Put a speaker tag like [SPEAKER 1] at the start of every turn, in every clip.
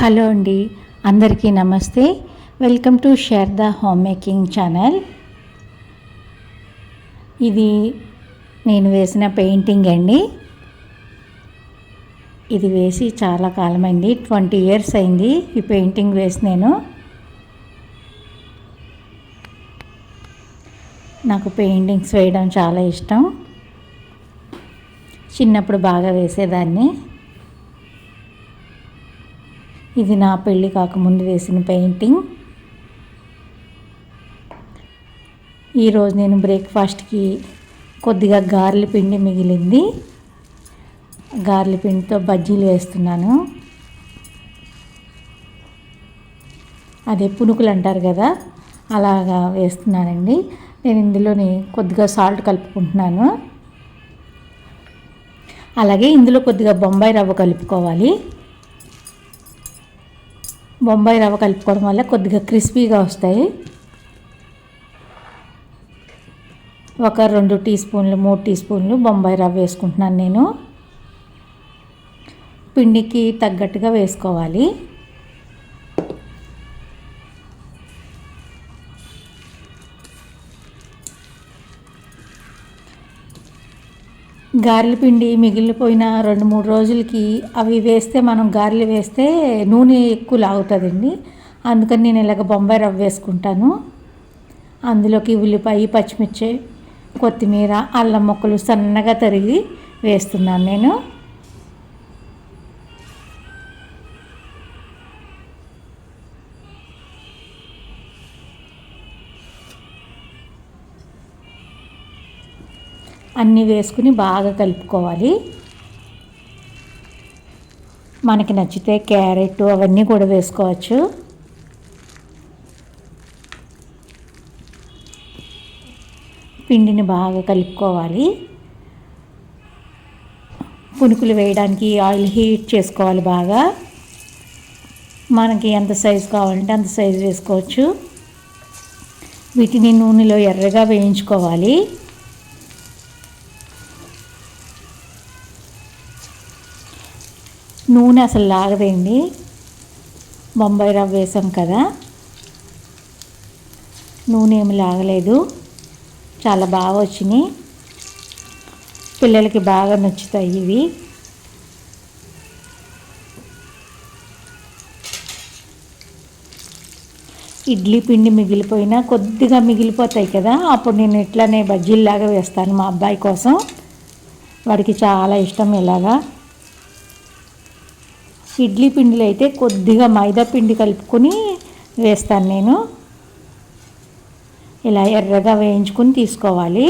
[SPEAKER 1] Hello అండి అందరికీ నమస్తే. Welcome to share the home making channel ఇది నేను వేసిన పెయింటింగ్ అండి. ఇది వేసి చాలా కాలమైంది ట్వంటీ ఇయర్స్ అయింది ఈ పెయింటింగ్ వేసి నేను. నాకు పెయింటింగ్స్ వేయడం చాలా ఇష్టం. చిన్నప్పుడు బాగా వేసేదాన్ని. ఇది నా పెళ్ళి కాకముందు వేసిన పెయింటింగ్. ఈరోజు నేను బ్రేక్ఫాస్ట్కి కొద్దిగా గారెల పిండి మిగిలింది. గారెల పిండితో బజ్జీలు వేస్తున్నాను. అదే పునుకులు అంటారు కదా అలాగా వేస్తున్నానండి. నేను ఇందులోని కొద్దిగా సాల్ట్ కలుపుకుంటున్నాను. అలాగే ఇందులో కొద్దిగా బొంబాయి రవ్వ కలుపుకోవాలి. బొంబాయి రవ్వ కలుపుకోవడం వల్ల కొద్దిగా క్రిస్పీగా వస్తాయి. ఒక రెండు టీ స్పూన్లు మూడు టీ స్పూన్లు బొంబాయి రవ్వ వేసుకుంటున్నాను నేను. పిండికి తగ్గట్టుగా వేసుకోవాలి. గారెల పిండి మిగిలిపోయిన రెండు మూడు రోజులకి అవి వేస్తే మనం గారెలు వేస్తే నూనె ఎక్కువ లాగుతుందండి. అందుకని నేను ఇలాగ బొంబాయి రవ్వ వేసుకుంటాను. అందులోకి ఉల్లిపాయ పచ్చిమిర్చి కొత్తిమీర అల్లం ముక్కలు సన్నగా తరిగి వేస్తున్నాను నేను. అన్నీ వేసుకుని బాగా కలుపుకోవాలి. మనకి నచ్చితే క్యారెట్ అవన్నీ కూడా వేసుకోవచ్చు. పిండిని బాగా కలుపుకోవాలి. పునుకులు వేయడానికి ఆయిల్ హీట్ చేసుకోవాలి బాగా. మనకి ఎంత సైజు కావాలంటే అంత సైజు వేసుకోవచ్చు. వీటిని నూనెలో ఎర్రగా వేయించుకోవాలి. నూనె అసలు లాగదండి. బొంబాయి రవ్వ వేసాం కదా. నూనె ఏమి లాగలేదు. చాలా బాగా వచ్చినాయి. పిల్లలకి బాగా నచ్చుతాయి ఇవి. ఇడ్లీ పిండి మిగిలిపోయినా కొద్దిగా మిగిలిపోతాయి కదా. అప్పుడు నేను ఇట్లానే బజ్జీల్లాగా వేస్తాను మా అబ్బాయి కోసం. వాడికి చాలా ఇష్టం ఇలాగా. ఇడ్లీ పిండిలో అయితే కొద్దిగా మైదా పిండి కలుపుకొని వేస్తాను నేను. ఇలా ఎర్రగా వేయించుకొని తీసుకోవాలి.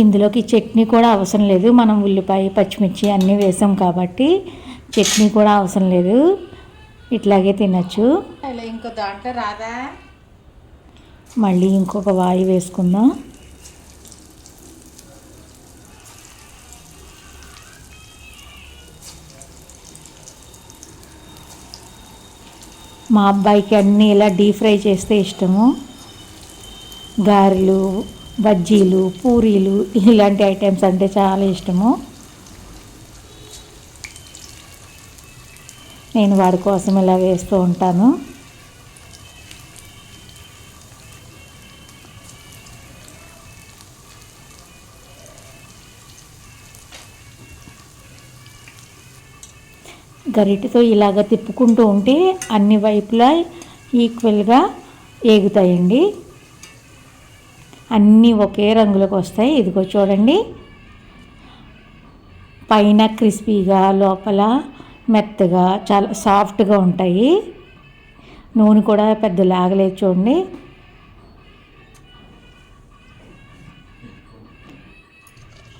[SPEAKER 1] ఇందులోకి చట్నీ కూడా అవసరం లేదు. మనం ఉల్లిపాయ పచ్చిమిర్చి అన్నీ వేసాం కాబట్టి చట్నీ కూడా అవసరం లేదు. ఇట్లాగే తినచ్చు.
[SPEAKER 2] అలా ఇంకో దాంట్లో రాదా?
[SPEAKER 1] మళ్ళీ ఇంకొక వాయి వేసుకుందాం. మా అబ్బాయికి అన్నీ ఇలా డీప్ ఫ్రై చేస్తే ఇష్టము. గారెలు బజ్జీలు పూరీలు ఇలాంటి ఐటమ్స్ అంటే చాలా ఇష్టము. నేను వాడి కోసం ఇలా వేస్తూ ఉంటాను. గరిటితో ఇలాగ తిప్పుకుంటూ ఉంటే అన్ని వైపులా ఈక్వల్గా ఏగుతాయండి. అన్నీ ఒకే రంగులోకి వస్తాయి. ఇదిగో చూడండి. పైన క్రిస్పీగా లోపల మెత్తగా చాలా సాఫ్ట్గా ఉంటాయి. నూనె కూడా పెద్ద లాగలేదు చూడండి.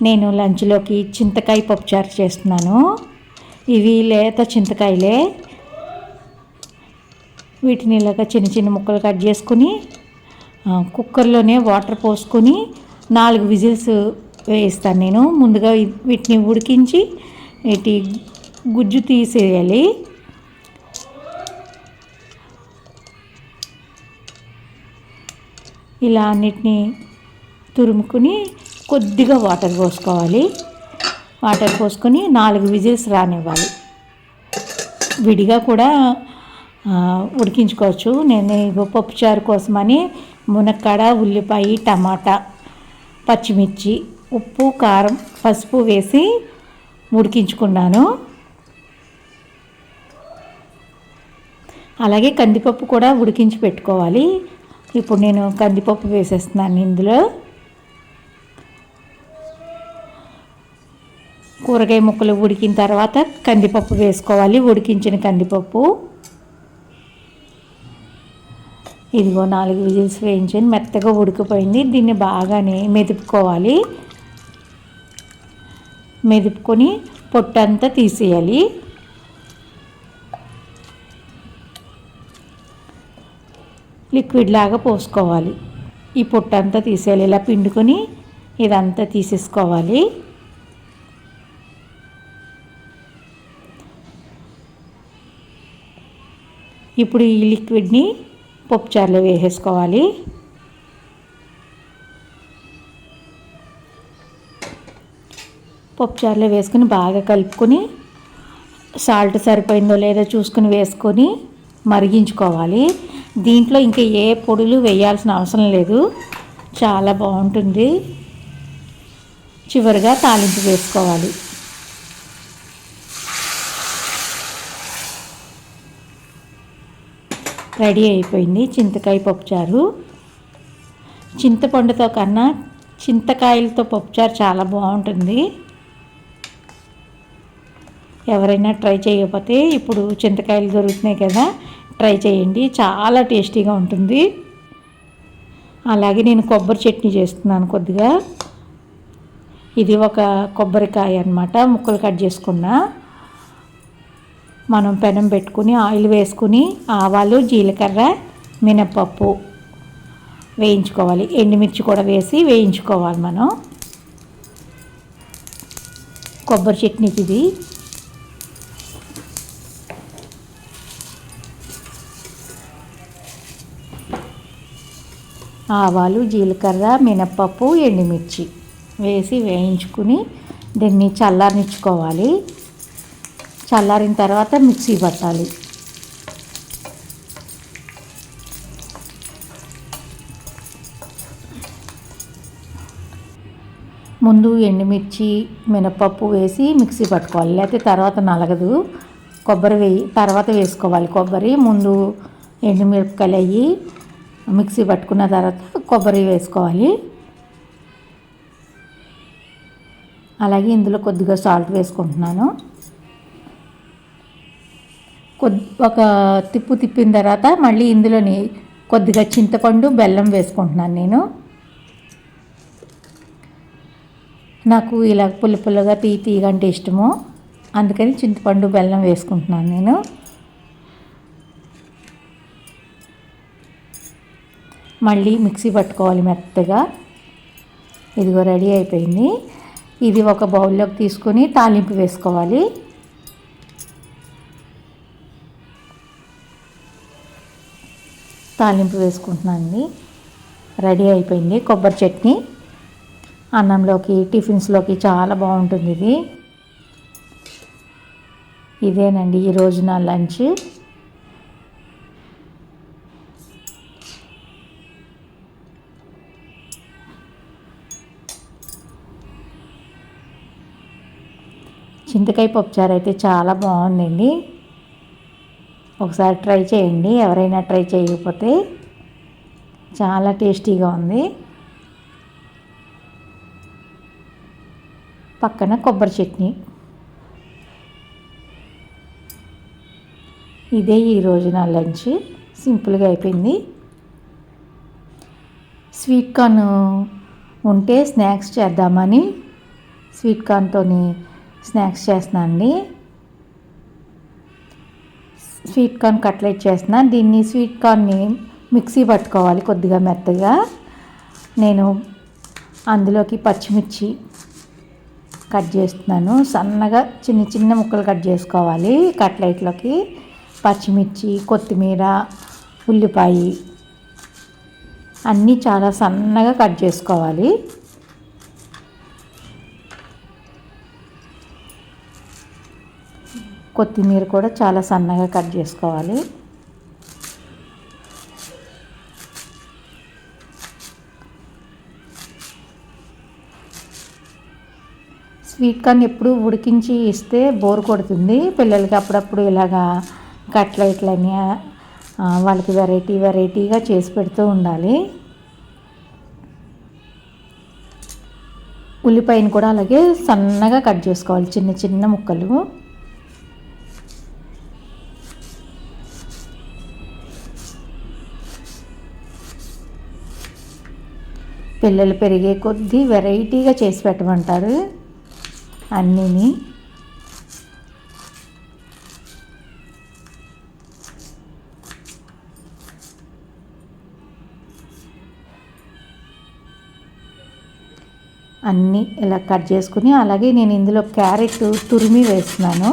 [SPEAKER 1] నేను లంచ్లోకి చింతకాయ పప్పుచారు చేస్తున్నాను. ఇవి లేత చింతకాయలే. వీటిని ఇలాగ చిన్న చిన్న ముక్కలు కట్ చేసుకుని కుక్కర్లోనే వాటర్ పోసుకొని నాలుగు విజిల్స్ వేస్తాను నేను. ముందుగా వీటిని ఉడికించి వీటి గుజ్జు తీసేయాలి. ఇలా అన్నిటినీ తురుముకుని కొద్దిగా వాటర్ పోసుకోవాలి. వాటర్ పోసుకొని నాలుగు విజిల్స్ రానివ్వాలి. విడిగా కూడా ఉడికించుకోవచ్చు. నేను పప్పుచారు కోసమని మునక్కాడ ఉల్లిపాయ టమాటా పచ్చిమిర్చి ఉప్పు కారం పసుపు వేసి ఉడికించుకున్నాను. అలాగే కందిపప్పు కూడా ఉడికించి పెట్టుకోవాలి. ఇప్పుడు నేను కందిపప్పు వేసేస్తున్నాను ఇందులో. కూరగాయ ముక్కలు ఉడికిన తర్వాత కందిపప్పు వేసుకోవాలి ఉడికించిన కందిపప్పు. ఇదిగో నాలుగు విజిల్స్ వేయించాను మెత్తగా ఉడికిపోయింది. దీన్ని బాగానే మెదుపుకోవాలి. మెదుపుకొని పొట్టంతా తీసేయాలి. లిక్విడ్ లాగా పోసుకోవాలి. ఈ పొట్టంతా తీసేయాలి. ఇలా పిండుకొని ఇదంతా తీసేసుకోవాలి. ఇప్పుడు ఈ లిక్విడ్ని పప్పుచారులో వేసేసుకోవాలి. పప్పుచారులో వేసుకుని బాగా కలుపుకొని సాల్ట్ సరిపోయిందో లేదో చూసుకుని వేసుకొని మరిగించుకోవాలి. దీంట్లో ఇంకా ఏ పొడులు వేయాల్సిన అవసరం లేదు. చాలా బాగుంటుంది. చివరిగా తాలింపు వేసుకోవాలి. రెడీ అయిపోయింది చింతకాయ పప్పుచారు. చింతపండుతో కన్నా చింతకాయలతో పప్పుచారు చాలా బాగుంటుంది. ఎవరైనా ట్రై చేయకపోతే ఇప్పుడు చింతకాయలు దొరుకుతున్నాయి కదా ట్రై చేయండి. చాలా టేస్టీగా ఉంటుంది. అలాగే నేను కొబ్బరి చట్నీ చేస్తున్నాను కొద్దిగా. ఇది ఒక కొబ్బరికాయ అన్నమాట ముక్కలు కట్ చేసుకున్నా. మనం పెనం పెట్టుకుని ఆయిల్ వేసుకుని ఆవాలు జీలకర్ర మినపప్పు వేయించుకోవాలి. ఎండుమిర్చి కూడా వేసి వేయించుకోవాలి మనం. కొబ్బరి చట్నీకి ఇది ఆవాలు జీలకర్ర మినపప్పు ఎండుమిర్చి వేసి వేయించుకుని దీన్ని చల్లారనిచ్చుకోవాలి. చల్లారిన తర్వాత మిక్సీ పట్టాలి. ముందు ఎండుమిర్చి మినపప్పు వేసి మిక్సీ పట్టుకోవాలి. లేకపోతే తర్వాత నలగదు. కొబ్బరి వేయి తర్వాత వేసుకోవాలి. కొబ్బరి ముందు ఎండుమిరపకాయలు అయ్యి మిక్సీ పట్టుకున్న తర్వాత కొబ్బరి వేసుకోవాలి. అలాగే ఇందులో కొద్దిగా సాల్ట్ వేసుకుంటున్నాను. కొద్ది ఒక తిప్పు తిప్పిన తర్వాత మళ్ళీ ఇందులోని కొద్దిగా చింతపండు బెల్లం వేసుకుంటున్నాను నేను. నాకు ఇలా పుల్ల పుల్లగా తీ తీగంటే ఇష్టము. అందుకని చింతపండు బెల్లం వేసుకుంటున్నాను నేను. మళ్ళీ మిక్సీ పట్టుకోవాలి మెత్తగా. ఇదిగో రెడీ అయిపోయింది. ఇది ఒక బౌల్లోకి తీసుకొని తాలింపు వేసుకోవాలి. తాలింపు వేసుకుంటున్నాను రెడీ అయిపోయింది కొబ్బరి చట్నీ. అన్నంలోకి టిఫిన్స్లోకి చాలా బాగుంటుంది ఇది. ఇదేనండి ఈరోజు నా లంచ్. చింతకాయ పప్పుచారు అయితే చాలా బాగుందండి. ఒకసారి ట్రై చేయండి. ఎవరైనా ట్రై చేయకపోతే చాలా టేస్టీగా ఉంది. పక్కన కొబ్బరి చట్నీ. ఇదే ఈరోజు నా లంచ్. సింపుల్గా అయిపోయింది. స్వీట్ కార్న్ ఉంటే స్నాక్స్ చేద్దామని స్వీట్ కార్న్తో స్నాక్స్ చేస్తున్నా అండి. స్వీట్ కార్న్ కట్లెట్ చేస్తున్నా. దీన్ని స్వీట్ కార్న్ని మిక్సీ పట్టుకోవాలి కొద్దిగా మెత్తగా. నేను అందులోకి పచ్చిమిర్చి కట్ చేస్తున్నాను. సన్నగా చిన్న చిన్న ముక్కలు కట్ చేసుకోవాలి కట్లెట్లోకి. పచ్చిమిర్చి కొత్తిమీర ఉల్లిపాయ అన్నీ చాలా సన్నగా కట్ చేసుకోవాలి. కొత్తిమీర కూడా చాలా సన్నగా కట్ చేసుకోవాలి. స్వీట్ కార్న్ ఎప్పుడు ఉడికించి ఇస్తే బోర్ కొడుతుంది. పిల్లలకి అప్పుడప్పుడు ఇలాగా కట్లెట్లని వాళ్ళకి వెరైటీ వెరైటీగా చేసి పెడుతూ ఉండాలి. ఉల్లిపాయను కూడా అలాగే సన్నగా కట్ చేసుకోవాలి. చిన్న చిన్న ముక్కలు. పిల్లలు పెరిగే కొద్దీ వెరైటీగా చేసి పెట్టమంటారు అన్నీని. అన్నీ ఇలా కట్ చేసుకుని అలాగే నేను ఇందులో క్యారెట్ తురిమి వేస్తున్నాను.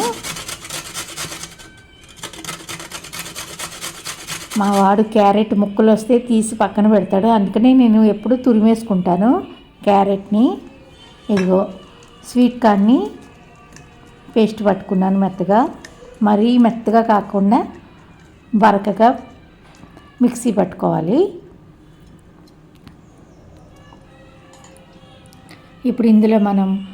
[SPEAKER 1] మా వాడు క్యారెట్ ముక్కలు వస్తే తీసి పక్కన పెడతాడు. అందుకనే నేను ఎప్పుడు తురిమేసుకుంటాను క్యారెట్ని. ఇదిగో స్వీట్ కార్న్ని పేస్ట్ పట్టుకున్నాను మెత్తగా. మరీ మెత్తగా కాకుండా బరకగా మిక్సీ పట్టుకోవాలి. ఇప్పుడు ఇందులో మనం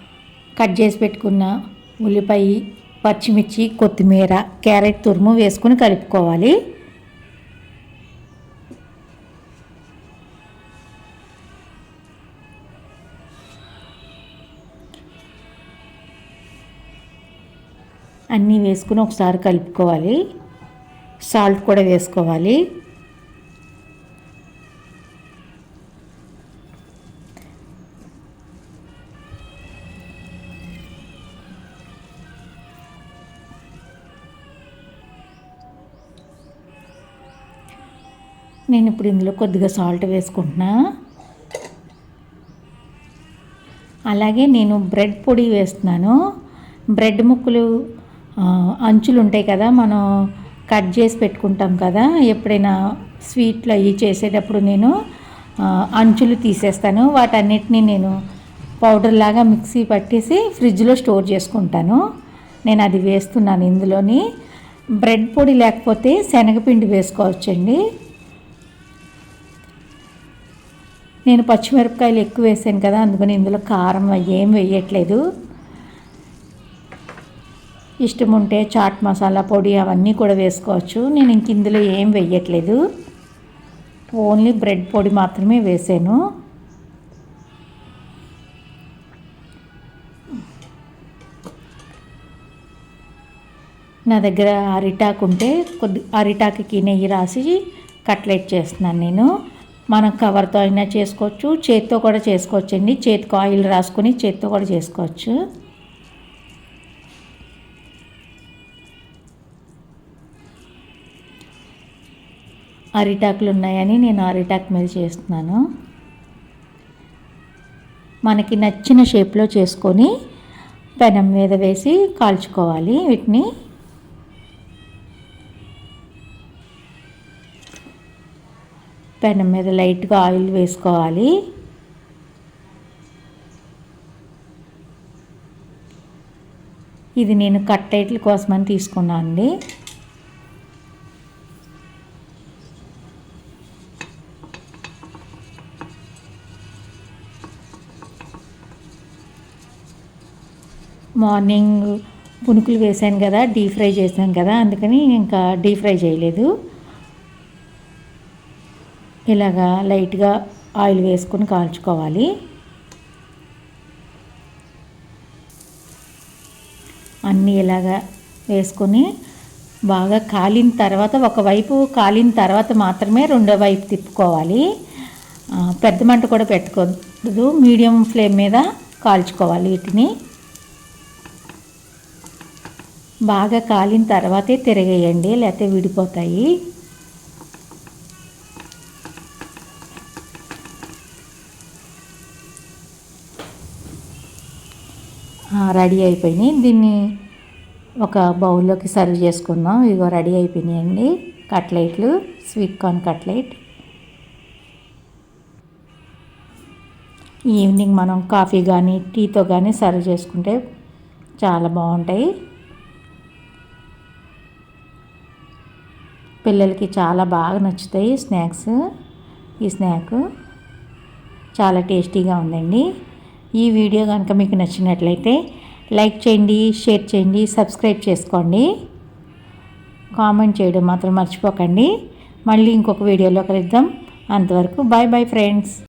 [SPEAKER 1] కట్ చేసి పెట్టుకున్న ఉల్లిపాయ పచ్చిమిర్చి కొత్తిమీర క్యారెట్ తురుము వేసుకుని కలుపుకోవాలి. అన్నీ వేసుకుని ఒకసారి కలుపుకోవాలి. సాల్ట్ కూడా వేసుకోవాలి. నేను ఇప్పుడు ఇందులో కొద్దిగా సాల్ట్ వేసుకుంటున్నా. అలాగే నేను బ్రెడ్ పొడి వేస్తున్నాను. బ్రెడ్ ముక్కలు అంచులు ఉంటాయి కదా మనం కట్ చేసి పెట్టుకుంటాం కదా ఎప్పుడైనా స్వీట్లు అవి చేసేటప్పుడు నేను అంచులు తీసేస్తాను. వాటన్నిటిని నేను పౌడర్ లాగా మిక్సీ పట్టేసి ఫ్రిడ్జ్లో స్టోర్ చేసుకుంటాను. నేను అది వేస్తున్నాను ఇందులోని. బ్రెడ్ పొడి లేకపోతే శనగపిండి వేసుకోవచ్చండి. నేను పచ్చిమిరపకాయలు ఎక్కువ వేసాను కదా అందుకని ఇందులో కారం అవి ఏం వేయట్లేదు. ఇష్టం ఉంటే చాట్ మసాలా పొడి అవన్నీ కూడా వేసుకోవచ్చు. నేను ఇంక ఇందులో ఏం వేయట్లేదు. ఓన్లీ బ్రెడ్ పొడి మాత్రమే వేసాను. నా దగ్గర అరిటాకు ఉంటే కొద్ది అరిటాకుకి నెయ్యి రాసి కట్లెట్ చేస్తున్నాను నేను. మనం కవర్తో అయినా చేసుకోవచ్చు చేత్తో కూడా చేసుకోవచ్చండి. చేతికి ఆయిల్ రాసుకొని చేత్తో కూడా చేసుకోవచ్చు. అరిటాకులు ఉన్నాయని నేను అరిటాకు మీద చేస్తున్నాను. మనకి నచ్చిన షేప్లో చేసుకొని పెనం మీద వేసి కాల్చుకోవాలి వీటిని. పెనం మీద లైట్గా ఆయిల్ వేసుకోవాలి. ఇది నేను కట్లెట్ల కోసమని తీసుకున్నాను అండి మార్నింగ్ పునుకులు వేసాను కదా డీప్ ఫ్రై చేసాను కదా అందుకని ఇంకా డీప్ ఫ్రై చేయలేదు. ఇలాగా లైట్గా ఆయిల్ వేసుకొని కాల్చుకోవాలి. అన్నీ ఇలాగా వేసుకొని బాగా కాలిన తర్వాత ఒకవైపు కాలిన తర్వాత మాత్రమే రెండో వైపు తిప్పుకోవాలి. పెద్ద మంట కూడా పెట్టుకోదు మీడియం ఫ్లేమ్ మీద కాల్చుకోవాలి వీటిని. బాగా కాలిన తర్వాతే తిరగేయండి లేకపోతే విడిపోతాయి. రెడీ అయిపోయినాయి. దీన్ని ఒక బౌల్లోకి సర్వ్ చేసుకుందాం. ఇగో రెడీ అయిపోయినాయండి. కట్లెట్లు స్వీట్ కార్న్ కట్లెట్. ఈవినింగ్ మనం కాఫీ కానీ టీతో కానీ సర్వ్ చేసుకుంటే చాలా బాగుంటాయి. పిల్లలకి చాలా బాగా నచ్చుతాయి స్నాక్స్. ఈ స్నాక్ చాలా టేస్టీగా ఉందండి. ఈ వీడియో కనుక మీకు నచ్చినట్లయితే లైక్ చేయండి షేర్ చేయండి సబ్స్క్రైబ్ చేసుకోండి. కామెంట్ చేయడం మాత్రం మర్చిపోకండి. మళ్ళీ ఇంకొక వీడియోలో కలుద్దాం. అంతవరకు బాయ్ బాయ్ ఫ్రెండ్స్.